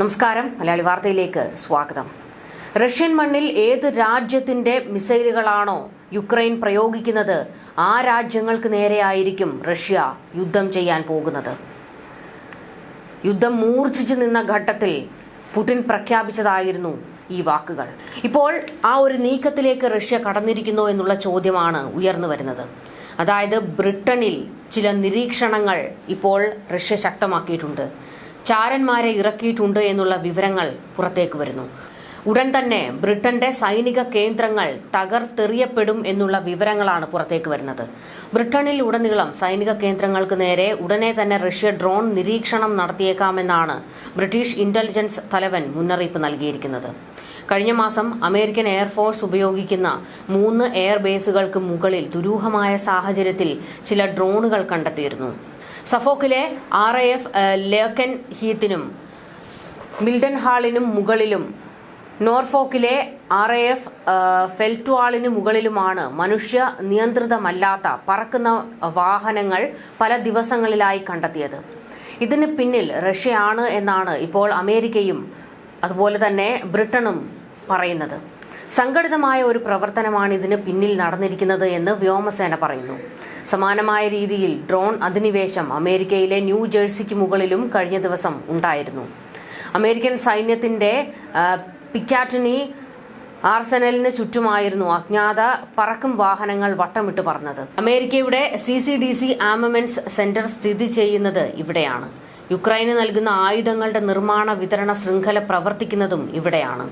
നമസ്കാരം. മലയാളി വാർത്തയിലേക്ക് സ്വാഗതം. റഷ്യൻ മണ്ണിൽ ഏത് രാജ്യത്തിന്റെ മിസൈലുകളാണോ യുക്രൈൻ പ്രയോഗിക്കുന്നത് ആ രാജ്യങ്ങൾക്ക് നേരെയായിരിക്കും റഷ്യ യുദ്ധം ചെയ്യാൻ പോകുന്നത്. യുദ്ധം മൂർച്ഛിച്ചു നിന്ന ഘട്ടത്തിൽ പുടിൻ പ്രഖ്യാപിച്ചതായിരുന്നു ഈ വാക്കുകൾ. ഇപ്പോൾ ആ ഒരു നീക്കത്തിലേക്ക് റഷ്യ കടന്നിരിക്കുന്നു എന്നുള്ള ചോദ്യമാണ് ഉയർന്നു വരുന്നത്. അതായത് ബ്രിട്ടനിൽ ചില നിരീക്ഷണങ്ങൾ ഇപ്പോൾ റഷ്യ ശക്തമാക്കിയിട്ടുണ്ട്. ചാരന്മാരെ ഇറക്കിയിട്ടുണ്ട് എന്നുള്ള വിവരങ്ങൾ പുറത്തേക്ക് വരുന്നു. ഉടൻ തന്നെ ബ്രിട്ടന്റെ സൈനിക കേന്ദ്രങ്ങൾ തകർത്തെറിയപ്പെടും എന്നുള്ള വിവരങ്ങളാണ് പുറത്തേക്ക് വരുന്നത്. ബ്രിട്ടനിൽ ഉടനീളം സൈനിക കേന്ദ്രങ്ങൾക്ക് നേരെ ഉടനെ തന്നെ റഷ്യ ഡ്രോൺ നിരീക്ഷണം നടത്തിയേക്കാമെന്നാണ് ബ്രിട്ടീഷ് ഇന്റലിജൻസ് തലവൻ മുന്നറിയിപ്പ് നൽകിയിരിക്കുന്നത്. കഴിഞ്ഞ മാസം അമേരിക്കൻ എയർഫോഴ്സ് ഉപയോഗിക്കുന്ന മൂന്ന് എയർ ബേസുകൾക്ക് മുകളിൽ ദുരൂഹമായ സാഹചര്യത്തിൽ ചില ഡ്രോണുകൾ കണ്ടെത്തിയിരുന്നു. സഫോക്കിലെ ആർ എ എഫ് ലേക്കൻ ഹീത്തിനും മിൽഡൻ ഹാളിനും മുകളിലും നോർഫോക്കിലെ ആർ എ എഫ് ഫെൽറ്റുവാളിന് മുകളിലുമാണ് മനുഷ്യ നിയന്ത്രിതമല്ലാത്ത പറക്കുന്ന വാഹനങ്ങൾ പല ദിവസങ്ങളിലായി കണ്ടെത്തിയത്. ഇതിന് പിന്നിൽ റഷ്യയാണ് എന്നാണ് ഇപ്പോൾ അമേരിക്കയും അതുപോലെ തന്നെ ബ്രിട്ടനും പറയുന്നത്. സംഘടിതമായ ഒരു പ്രവർത്തനമാണ് ഇതിന് പിന്നിൽ നടന്നിരിക്കുന്നത് എന്ന് വ്യോമസേന പറയുന്നു. സമാനമായ രീതിയിൽ ഡ്രോൺ അധിനിവേശം അമേരിക്കയിലെ ന്യൂ ജേഴ്സിക്ക് മുകളിലും കഴിഞ്ഞ ദിവസം ഉണ്ടായിരുന്നു. അമേരിക്കൻ സൈന്യത്തിന്റെ പിക്കാറ്റിനി ആർസനലിന് ചുറ്റുമായിരുന്നു അജ്ഞാത പറക്കും വാഹനങ്ങൾ വട്ടമിട്ട് പറഞ്ഞത്. അമേരിക്കയുടെ C C D C armaments centre സ്ഥിതി ചെയ്യുന്നത് ഇവിടെയാണ്. യുക്രൈന് നൽകുന്ന ആയുധങ്ങളുടെ നിർമ്മാണ വിതരണ ശൃംഖല പ്രവർത്തിക്കുന്നതും ഇവിടെയാണ്.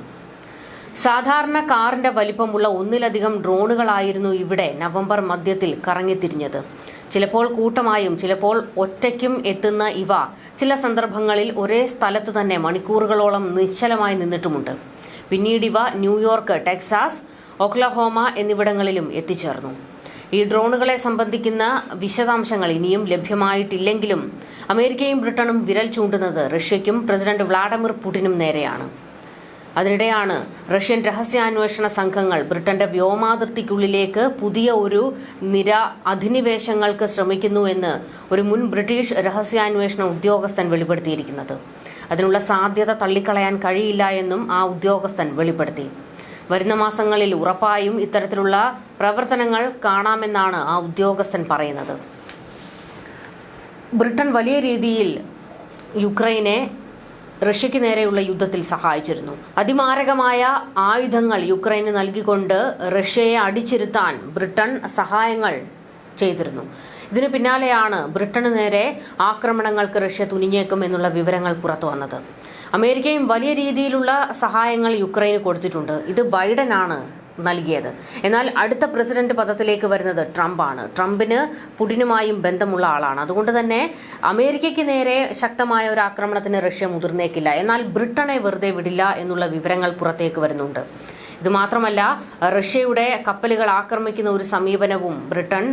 സാധാരണ കാറിന്റെ വലിപ്പമുള്ള ഒന്നിലധികം ഡ്രോണുകളായിരുന്നു ഇവിടെ നവംബർ മധ്യത്തിൽ കറങ്ങിത്തിരിഞ്ഞത്. ചിലപ്പോൾ കൂട്ടമായും ചിലപ്പോൾ ഒറ്റയ്ക്കും എത്തുന്ന ഇവ ചില സന്ദർഭങ്ങളിൽ ഒരേ സ്ഥലത്ത് തന്നെ മണിക്കൂറുകളോളം നിശ്ചലമായി നിന്നിട്ടുമുണ്ട്. പിന്നീട് ഇവ ന്യൂയോർക്ക് ടെക്സാസ് ഒക്ലഹോമ എന്നിവിടങ്ങളിലും എത്തിച്ചേർന്നു. ഈ ഡ്രോണുകളെ സംബന്ധിക്കുന്ന വിശദാംശങ്ങൾ ഇനിയും ലഭ്യമായിട്ടില്ലെങ്കിലും അമേരിക്കയും ബ്രിട്ടനും വിരൽ ചൂണ്ടുന്നത് റഷ്യയ്ക്കും പ്രസിഡന്റ് വ്ളാഡിമിർ പുടിനും നേരെയാണ്. അതിനിടെയാണ് റഷ്യൻ രഹസ്യാന്വേഷണ സംഘങ്ങൾ ബ്രിട്ടന്റെ വ്യോമാതിർത്തിക്കുള്ളിലേക്ക് പുതിയ ഒരു നിര അധിനിവേശങ്ങൾക്ക് ശ്രമിക്കുന്നുവെന്ന് ഒരു മുൻ ബ്രിട്ടീഷ് രഹസ്യാന്വേഷണ ഉദ്യോഗസ്ഥൻ വെളിപ്പെടുത്തിയിരിക്കുന്നത്. അതിനുള്ള സാധ്യത തള്ളിക്കളയാൻ കഴിയില്ല എന്നും ആ ഉദ്യോഗസ്ഥൻ വെളിപ്പെടുത്തി. വരുന്ന മാസങ്ങളിൽ ഉറപ്പായും ഇത്തരത്തിലുള്ള പ്രവർത്തനങ്ങൾ കാണാമെന്നാണ് ആ ഉദ്യോഗസ്ഥൻ പറയുന്നത്. ബ്രിട്ടൻ വലിയ രീതിയിൽ യുക്രൈനെ റഷ്യയ്ക്ക് നേരെയുള്ള യുദ്ധത്തിൽ സഹായിച്ചിരുന്നു. അതിമാരകമായ ആയുധങ്ങൾ യുക്രൈന് നൽകിക്കൊണ്ട് റഷ്യയെ അടിച്ചിരുത്താൻ ബ്രിട്ടൻ സഹായങ്ങൾ ചെയ്തിരുന്നു. ഇതിനു പിന്നാലെയാണ് ബ്രിട്ടന് നേരെ ആക്രമണങ്ങൾക്ക് റഷ്യ തുനിഞ്ഞേക്കും എന്നുള്ള വിവരങ്ങൾ പുറത്തു വന്നത്. അമേരിക്കയും വലിയ രീതിയിലുള്ള സഹായങ്ങൾ യുക്രൈന് കൊടുത്തിട്ടുണ്ട്. ഇത് ബൈഡനാണ് നൽകിയത്. എന്നാൽ അടുത്ത പ്രസിഡന്റ് പദത്തിലേക്ക് വരുന്നത് ട്രംപാണ്. ട്രംപിന് പുടിനുമായും ബന്ധമുള്ള ആളാണ്. അതുകൊണ്ട് തന്നെ അമേരിക്കയ്ക്ക് നേരെ ശക്തമായ ഒരു ആക്രമണത്തിന് റഷ്യ മുതിർന്നേക്കില്ല. എന്നാൽ ബ്രിട്ടനെ വെറുതെ വിടില്ല എന്നുള്ള വിവരങ്ങൾ പുറത്തേക്ക് വരുന്നുണ്ട്. ഇത് മാത്രമല്ല റഷ്യയുടെ കപ്പലുകൾ ആക്രമിക്കുന്ന ഒരു സമീപനവും ബ്രിട്ടൻ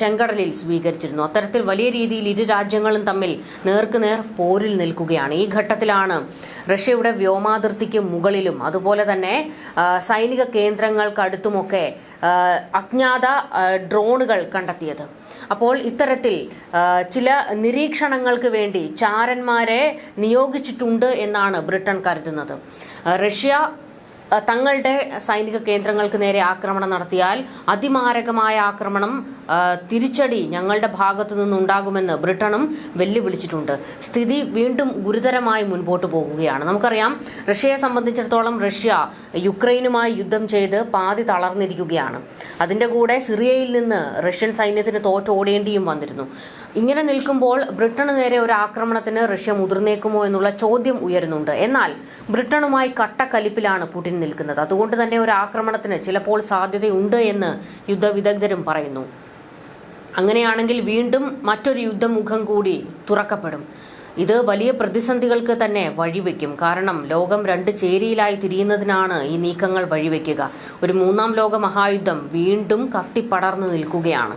ചെങ്കടലിൽ സ്വീകരിച്ചിരുന്നു. അത്തരത്തിൽ വലിയ രീതിയിൽ ഇരു രാജ്യങ്ങളും തമ്മിൽ നേർക്കുനേർ പോരിൽ നിൽക്കുകയാണ്. ഈ ഘട്ടത്തിലാണ് റഷ്യയുടെ വ്യോമാതിർത്തിക്ക് മുകളിലും അതുപോലെ തന്നെ സൈനിക കേന്ദ്രങ്ങൾക്കടുത്തുമൊക്കെ അജ്ഞാത ഡ്രോണുകൾ കണ്ടെത്തിയത്. അപ്പോൾ ഇത്തരത്തിൽ ചില നിരീക്ഷണങ്ങൾക്ക് വേണ്ടി ചാരന്മാരെ നിയോഗിച്ചിട്ടുണ്ട് എന്നാണ് ബ്രിട്ടൻ കരുതുന്നത്. റഷ്യ തങ്ങളുടെ സൈനിക കേന്ദ്രങ്ങൾക്ക് നേരെ ആക്രമണം നടത്തിയാൽ അതിമാരകമായ ആക്രമണം തിരിച്ചടി ഞങ്ങളുടെ ഭാഗത്തു നിന്നുണ്ടാകുമെന്ന് ബ്രിട്ടനും വെല്ലുവിളിച്ചിട്ടുണ്ട്. സ്ഥിതി വീണ്ടും ഗുരുതരമായി മുൻപോട്ട് പോകുകയാണ്. നമുക്കറിയാം റഷ്യയെ സംബന്ധിച്ചിടത്തോളം റഷ്യ യുക്രൈനുമായി യുദ്ധം ചെയ്ത് പാതി തളർന്നിരിക്കുകയാണ്. അതിന്റെ കൂടെ സിറിയയിൽ നിന്ന് റഷ്യൻ സൈന്യത്തിന് തോറ്റോടേണ്ടിയും വന്നിരുന്നു. ഇങ്ങനെ നിൽക്കുമ്പോൾ ബ്രിട്ടന് നേരെ ഒരു ആക്രമണത്തിന് റഷ്യ മുതിർന്നേക്കുമോ എന്നുള്ള ചോദ്യം ഉയരുന്നുണ്ട്. എന്നാൽ ബ്രിട്ടനുമായി കട്ടക്കലിപ്പിലാണ് പുടിൻ നിൽക്കുന്നത്. അതുകൊണ്ട് തന്നെ ഒരു ആക്രമണത്തിന് ചിലപ്പോൾ സാധ്യതയുണ്ട് എന്ന് യുദ്ധവിദഗ്ധരും പറയുന്നു. അങ്ങനെയാണെങ്കിൽ വീണ്ടും മറ്റൊരു യുദ്ധമുഖം കൂടി തുറക്കപ്പെടും. ഇത് വലിയ പ്രതിസന്ധികൾക്ക് തന്നെ വഴിവെക്കും. കാരണം ലോകം രണ്ട് ചേരിയിലായി തിരിയുന്നതിനാണ് ഈ നീക്കങ്ങൾ വഴിവെക്കുക. ഒരു മൂന്നാം ലോക മഹായുദ്ധം വീണ്ടും കത്തിപ്പടർന്നു നിൽക്കുകയാണ്.